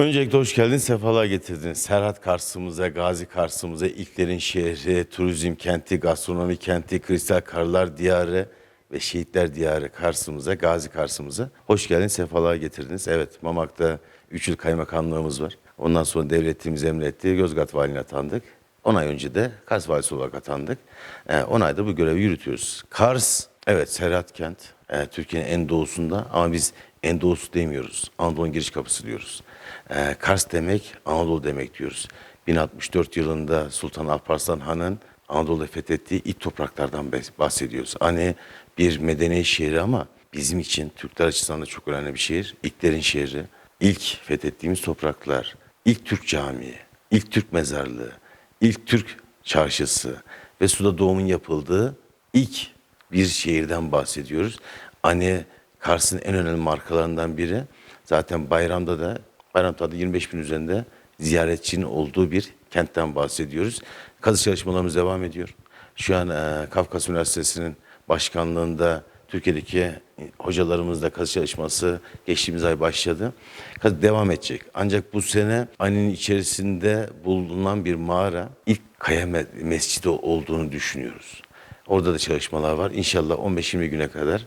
Öncelikle hoş geldiniz, sefalar getirdiniz. Serhat Kars'ımıza, Gazi Kars'ımıza, ilklerin şehri, turizm kenti, gastronomi kenti, kristal karlar diyarı ve şehitler diyarı Kars'ımıza, Gazi Kars'ımıza hoş geldiniz, sefalar getirdiniz. Evet, Mamak'ta 3 yıl kaymakamlığımız var. Ondan sonra devletimiz emretti, Yozgat Valiliğine atandık. 10 ay önce de Kars Valisi olarak atandık. 10 ayda bu görevi yürütüyoruz. Kars, evet Serhat kent, e, Türkiye'nin en doğusunda ama biz en doğusu demiyoruz. Anadolu'nun giriş kapısı diyoruz. Ee, Kars demek Anadolu demek diyoruz. 1064 yılında Sultan Alparslan Han'ın Anadolu'da fethettiği ilk topraklardan bahsediyoruz. Hani bir medeni şehri ama bizim için Türkler açısından da çok önemli bir şehir. İlklerin şehri. İlk fethettiğimiz topraklar, ilk Türk camii, ilk Türk mezarlığı, ilk Türk çarşısı ve suda doğumun yapıldığı ilk bir şehirden bahsediyoruz. Hani Kars'ın en önemli markalarından biri. Zaten bayramda da bayram tadı 25 bin üzerinde ziyaretçinin olduğu bir kentten bahsediyoruz. Kazı çalışmalarımız devam ediyor. Şu an e, Kafkas Üniversitesi'nin başkanlığında Türkiye'deki hocalarımızla kazı çalışması geçtiğimiz ay başladı. Kazı devam edecek. Ancak bu sene Ani'nin içerisinde bulunan bir mağara ilk kaya me- mescidi olduğunu düşünüyoruz. Orada da çalışmalar var. İnşallah 15-20 güne kadar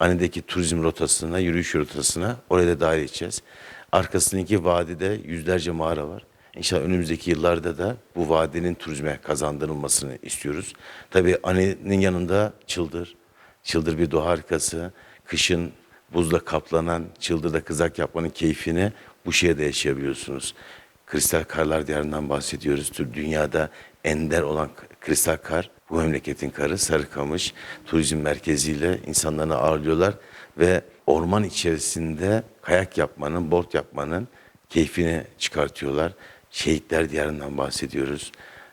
Ani'deki turizm rotasına, yürüyüş rotasına oraya da dahil edeceğiz. Arkasındaki vadide yüzlerce mağara var. İnşallah önümüzdeki yıllarda da bu vadinin turizme kazandırılmasını istiyoruz. Tabii Ani'nin yanında Çıldır. Çıldır bir doğa harikası. Kışın buzla kaplanan Çıldır'da kızak yapmanın keyfini bu şehirde yaşayabiliyorsunuz. Kristal karlar diyarından bahsediyoruz. Tür dünyada ender olan kristal kar bu memleketin karı Sarıkamış turizm merkeziyle insanlarını ağırlıyorlar ve orman içerisinde kayak yapmanın, board yapmanın keyfini çıkartıyorlar. Şehitler diyarından bahsediyoruz.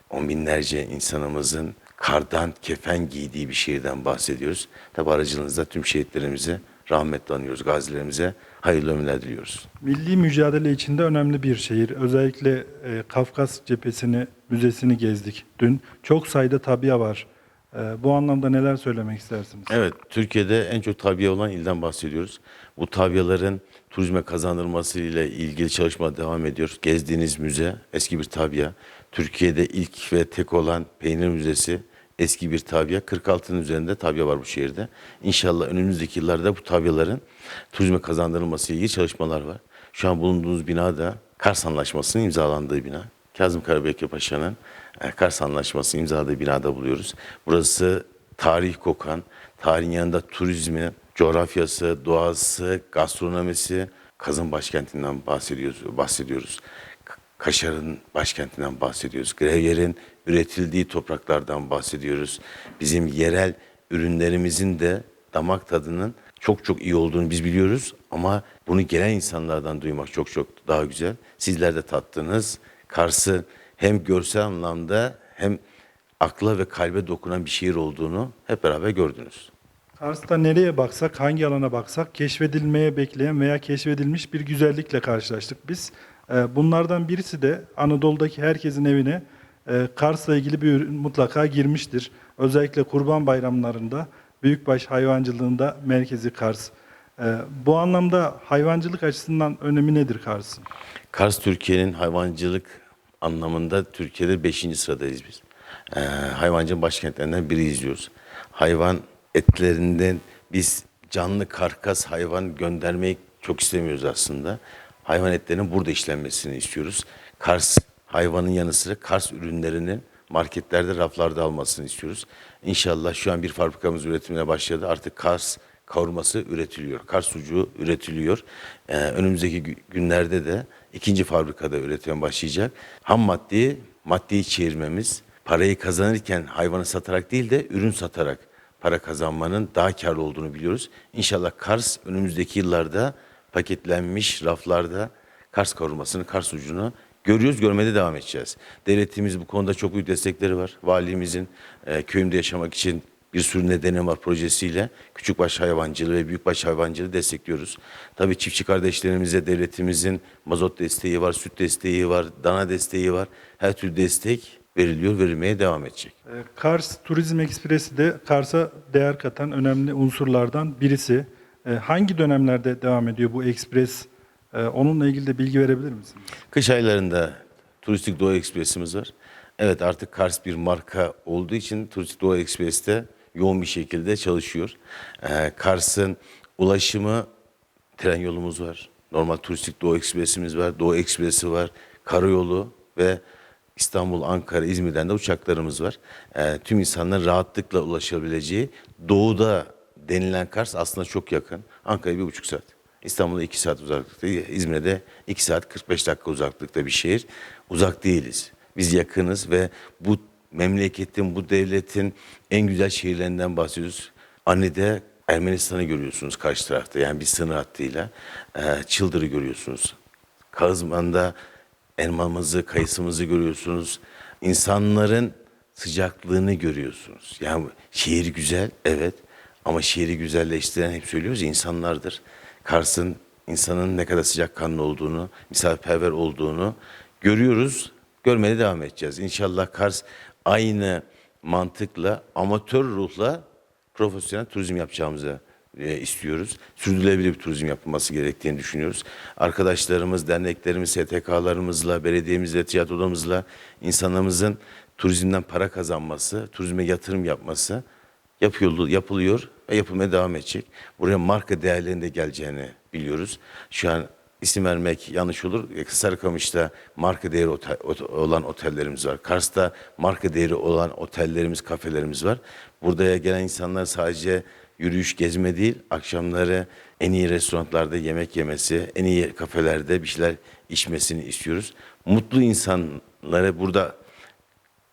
On binlerce insanımızın kardan kefen giydiği bir şehirden bahsediyoruz. Tabi aracılığınızda tüm şehitlerimizi rahmetle anıyoruz. Gazilerimize hayırlı ömürler diliyoruz. Milli mücadele içinde önemli bir şehir. Özellikle e, Kafkas cephesini, müzesini gezdik dün. Çok sayıda tabiye var. E, bu anlamda neler söylemek istersiniz? Evet, Türkiye'de en çok tabiye olan ilden bahsediyoruz. Bu tabiyaların turizme kazandırılması ile ilgili çalışma devam ediyor. Gezdiğiniz müze eski bir tabiya. Türkiye'de ilk ve tek olan peynir müzesi eski bir tabiya. 46'nın üzerinde tabiya var bu şehirde. İnşallah önümüzdeki yıllarda bu tabiyaların turizme kazandırılması ile ilgili çalışmalar var. Şu an bulunduğunuz bina da Kars Anlaşması'nın imzalandığı bina. Kazım Karabekir Paşa'nın e, Kars Anlaşması'nı imzaladığı binada buluyoruz. Burası tarih kokan, tarihin yanında turizmi, coğrafyası, doğası, gastronomisi, kazın başkentinden bahsediyoruz. bahsediyoruz. Kaşar'ın başkentinden bahsediyoruz. Grevyer'in üretildiği topraklardan bahsediyoruz. Bizim yerel ürünlerimizin de damak tadının çok çok iyi olduğunu biz biliyoruz ama bunu gelen insanlardan duymak çok çok daha güzel. Sizler de tattınız. Kars'ı hem görsel anlamda hem akla ve kalbe dokunan bir şehir olduğunu hep beraber gördünüz. Kars'ta nereye baksak, hangi alana baksak keşfedilmeye bekleyen veya keşfedilmiş bir güzellikle karşılaştık biz. E, bunlardan birisi de Anadolu'daki herkesin evine e, Kars'la ilgili bir ürün mutlaka girmiştir. Özellikle kurban bayramlarında büyükbaş hayvancılığında merkezi Kars. E, bu anlamda hayvancılık açısından önemi nedir Kars'ın? Kars Türkiye'nin hayvancılık anlamında Türkiye'de 5. sıradayız biz. Ee, hayvancılık başkentlerinden biri izliyoruz. Hayvan etlerinden biz canlı karkas hayvan göndermeyi çok istemiyoruz aslında. Hayvan etlerinin burada işlenmesini istiyoruz. Kars hayvanın yanı sıra Kars ürünlerinin marketlerde raflarda almasını istiyoruz. İnşallah şu an bir fabrikamız üretimine başladı. Artık Kars kavurması üretiliyor. Kars sucuğu üretiliyor. Ee, önümüzdeki gü- günlerde de ikinci fabrikada üretim başlayacak. Ham maddeyi maddeyi çevirmemiz, parayı kazanırken hayvanı satarak değil de ürün satarak para kazanmanın daha karlı olduğunu biliyoruz. İnşallah Kars önümüzdeki yıllarda paketlenmiş raflarda Kars kavurmasını, Kars sucuğunu görüyoruz, görmede devam edeceğiz. Devletimiz bu konuda çok büyük destekleri var. Valimizin e, köyümde yaşamak için bir sürü nedeni var projesiyle küçükbaş hayvancılığı ve büyükbaş hayvancılığı destekliyoruz. Tabii çiftçi kardeşlerimize devletimizin mazot desteği var, süt desteği var, dana desteği var. Her türlü destek veriliyor, verilmeye devam edecek. E, Kars Turizm Ekspresi de Kars'a değer katan önemli unsurlardan birisi. E, Hangi dönemlerde devam ediyor bu ekspres Ee, onunla ilgili de bilgi verebilir misiniz? Kış aylarında Turistik Doğu Ekspresimiz var. Evet artık Kars bir marka olduğu için Turistik Doğu Ekspres'te yoğun bir şekilde çalışıyor. Ee, Kars'ın ulaşımı tren yolumuz var. Normal Turistik Doğu Ekspresimiz var. Doğu Ekspresi var. Karayolu ve İstanbul, Ankara, İzmir'den de uçaklarımız var. Ee, tüm insanların rahatlıkla ulaşabileceği doğuda denilen Kars aslında çok yakın. Ankara'ya bir buçuk saat. İstanbul'da 2 saat uzaklıkta, İzmir'de de 2 saat 45 dakika uzaklıkta bir şehir. Uzak değiliz. Biz yakınız ve bu memleketin, bu devletin en güzel şehirlerinden bahsediyoruz. Anne'de Ermenistan'ı görüyorsunuz karşı tarafta yani bir sınır hattıyla. Ee, Çıldır'ı görüyorsunuz. Kazman'da elmamızı, kayısımızı görüyorsunuz. İnsanların sıcaklığını görüyorsunuz. Yani şehir güzel, evet. Ama şehri güzelleştiren hep söylüyoruz ya insanlardır. Kars'ın insanın ne kadar sıcakkanlı olduğunu, misafirperver olduğunu görüyoruz. Görmeye devam edeceğiz. İnşallah Kars aynı mantıkla, amatör ruhla profesyonel turizm yapacağımızı e, istiyoruz. Sürdürülebilir bir turizm yapılması gerektiğini düşünüyoruz. Arkadaşlarımız, derneklerimiz, STK'larımızla, belediyemizle, tiyatrolarımızla insanlarımızın turizmden para kazanması, turizme yatırım yapması yapıyor, yapılıyor ve yapılmaya devam edecek. Buraya marka değerlerinin de geleceğini biliyoruz. Şu an isim vermek yanlış olur. E, Sarıkamış'ta marka değeri otel- ot- olan otellerimiz var. Kars'ta marka değeri olan otellerimiz, kafelerimiz var. Buraya gelen insanlar sadece yürüyüş, gezme değil, akşamları en iyi restoranlarda yemek yemesi, en iyi kafelerde bir şeyler içmesini istiyoruz. Mutlu insanları burada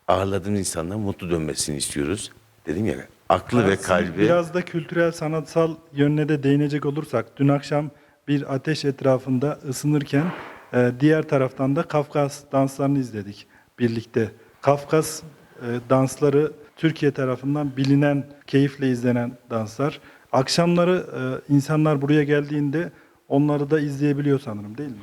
ağırladığımız insanların mutlu dönmesini istiyoruz. Dedim ya aklı ve Kars'ın kalbi Biraz da kültürel sanatsal yönüne de değinecek olursak dün akşam bir ateş etrafında ısınırken e, diğer taraftan da Kafkas danslarını izledik birlikte. Kafkas e, dansları Türkiye tarafından bilinen, keyifle izlenen danslar. Akşamları e, insanlar buraya geldiğinde onları da izleyebiliyor sanırım değil mi?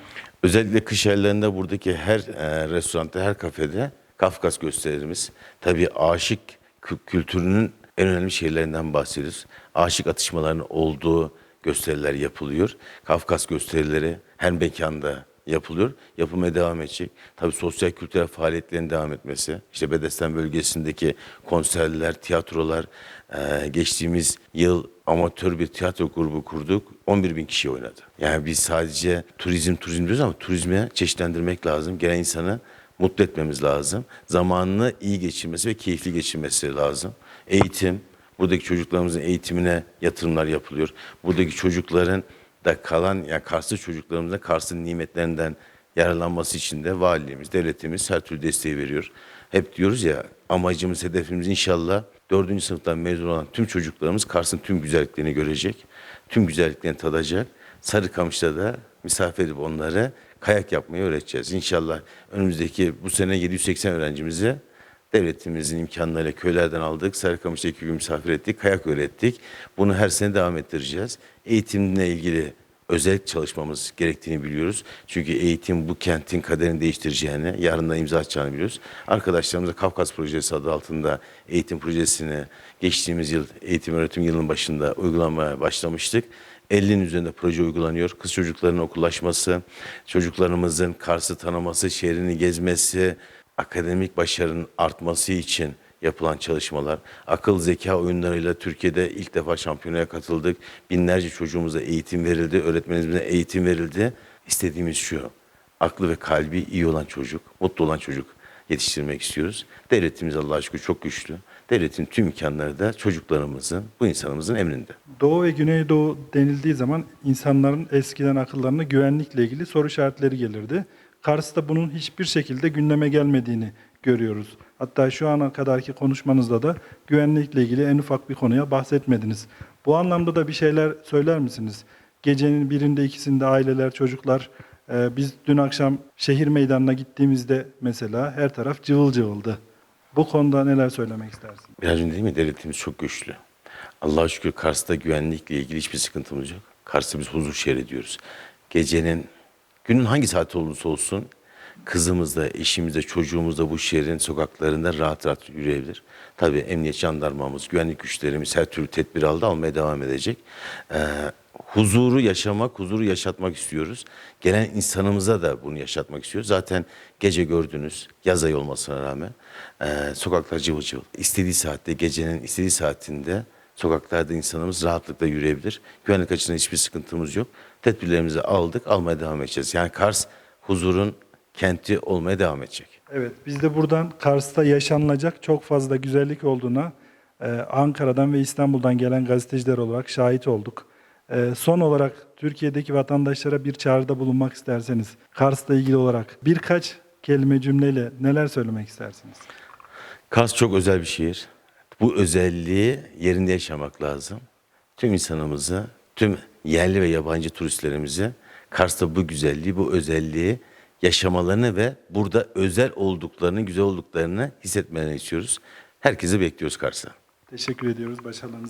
Özellikle kış aylarında buradaki her e, restoranda, her kafede Kafkas gösterimiz. Tabii aşık kü- kültürünün en önemli şeylerinden bahsediyoruz. Aşık atışmalarının olduğu gösteriler yapılıyor. Kafkas gösterileri her mekanda yapılıyor. Yapılmaya devam edecek. Tabii sosyal kültürel faaliyetlerin devam etmesi. İşte Bedesten bölgesindeki konserler, tiyatrolar. e, geçtiğimiz yıl amatör bir tiyatro grubu kurduk. 11 bin kişi oynadı. Yani biz sadece turizm turizm diyoruz ama turizme çeşitlendirmek lazım. Gelen insanı mutlu etmemiz lazım. Zamanını iyi geçirmesi ve keyifli geçirmesi lazım. Eğitim, buradaki çocuklarımızın eğitimine yatırımlar yapılıyor. Buradaki çocukların da kalan, yani Karslı çocuklarımızın Kars'ın nimetlerinden yararlanması için de valiliğimiz, devletimiz her türlü desteği veriyor. Hep diyoruz ya amacımız, hedefimiz inşallah 4. sınıftan mezun olan tüm çocuklarımız Kars'ın tüm güzelliklerini görecek. Tüm güzelliklerini tadacak. Sarıkamış'ta da misafir edip onları kayak yapmayı öğreteceğiz. İnşallah önümüzdeki bu sene 780 öğrencimizi devletimizin imkanlarıyla köylerden aldık. Sarıkamış'ta iki gün misafir ettik, kayak öğrettik. Bunu her sene devam ettireceğiz. Eğitimle ilgili özel çalışmamız gerektiğini biliyoruz. Çünkü eğitim bu kentin kaderini değiştireceğini, yarından imza atacağını biliyoruz. Arkadaşlarımızla Kafkas Projesi adı altında eğitim projesini geçtiğimiz yıl eğitim öğretim yılının başında uygulamaya başlamıştık. 50'nin üzerinde proje uygulanıyor. Kız çocuklarının okullaşması, çocuklarımızın Kars'ı tanıması, şehrini gezmesi, akademik başarının artması için yapılan çalışmalar. Akıl zeka oyunlarıyla Türkiye'de ilk defa şampiyonaya katıldık. Binlerce çocuğumuza eğitim verildi, öğretmenimize eğitim verildi. İstediğimiz şu, aklı ve kalbi iyi olan çocuk, mutlu olan çocuk yetiştirmek istiyoruz. Devletimiz Allah'a şükür çok güçlü. Devletin tüm imkanları da çocuklarımızın, bu insanımızın emrinde. Doğu ve Güneydoğu denildiği zaman insanların eskiden akıllarına güvenlikle ilgili soru işaretleri gelirdi. Kars'ta bunun hiçbir şekilde gündeme gelmediğini görüyoruz. Hatta şu ana kadarki konuşmanızda da güvenlikle ilgili en ufak bir konuya bahsetmediniz. Bu anlamda da bir şeyler söyler misiniz? Gecenin birinde ikisinde aileler, çocuklar, e, biz dün akşam şehir meydanına gittiğimizde mesela her taraf cıvıl cıvıldı. Bu konuda neler söylemek istersin? Biraz önce değil mi? Devletimiz çok güçlü. Allah'a şükür Kars'ta güvenlikle ilgili hiçbir sıkıntımız yok. Kars'ta biz huzur şehri diyoruz. Gecenin, günün hangi saati olursa olsun kızımız da, eşimiz de, çocuğumuz da bu şehrin sokaklarında rahat rahat yürüyebilir. Tabii emniyet jandarmamız, güvenlik güçlerimiz her türlü tedbir aldı, almaya devam edecek. Ee, huzuru yaşamak, huzuru yaşatmak istiyoruz. Gelen insanımıza da bunu yaşatmak istiyoruz. Zaten gece gördünüz, yaz ayı olmasına rağmen e, sokaklar cıvıl cıvıl. İstediği saatte, gecenin istediği saatinde sokaklarda insanımız rahatlıkla yürüyebilir. Güvenlik açısından hiçbir sıkıntımız yok. Tedbirlerimizi aldık, almaya devam edeceğiz. Yani Kars huzurun kenti olmaya devam edecek. Evet, biz de buradan Kars'ta yaşanılacak çok fazla güzellik olduğuna e, Ankara'dan ve İstanbul'dan gelen gazeteciler olarak şahit olduk. E, son olarak Türkiye'deki vatandaşlara bir çağrıda bulunmak isterseniz, Kars'la ilgili olarak birkaç kelime cümleyle neler söylemek istersiniz? Kars çok özel bir şehir. Bu özelliği yerinde yaşamak lazım. Tüm insanımızı, tüm yerli ve yabancı turistlerimizi Kars'ta bu güzelliği, bu özelliği yaşamalarını ve burada özel olduklarını, güzel olduklarını hissetmelerini istiyoruz. Herkesi bekliyoruz Kars'a. Teşekkür ediyoruz. Başarılarınız